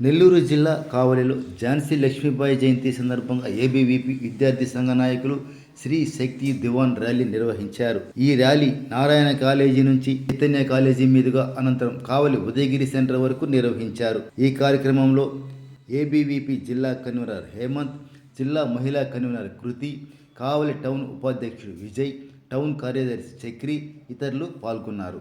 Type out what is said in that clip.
నెల్లూరు జిల్లా కావలిలో ఝాన్సీ లక్ష్మీబాయి జయంతి సందర్భంగా ఏబీవీపీ విద్యార్థి సంఘ నాయకులు శ్రీ శక్తి దివాన్ ర్యాలీ నిర్వహించారు. ఈ ర్యాలీ నారాయణ కాలేజీ నుంచి చైతన్య కాలేజీ మీదుగా అనంతరం కావలి ఉదయగిరి సెంటర్ వరకు నిర్వహించారు. ఈ కార్యక్రమంలో ఏబీవీపీ జిల్లా కన్వీనర్ హేమంత్ జిల్లా మహిళా కన్వీనర్ కృతి కావలి టౌన్ ఉపాధ్యక్షుడు విజయ్ టౌన్ కార్యదర్శి చక్రి ఇతరులు పాల్గొన్నారు.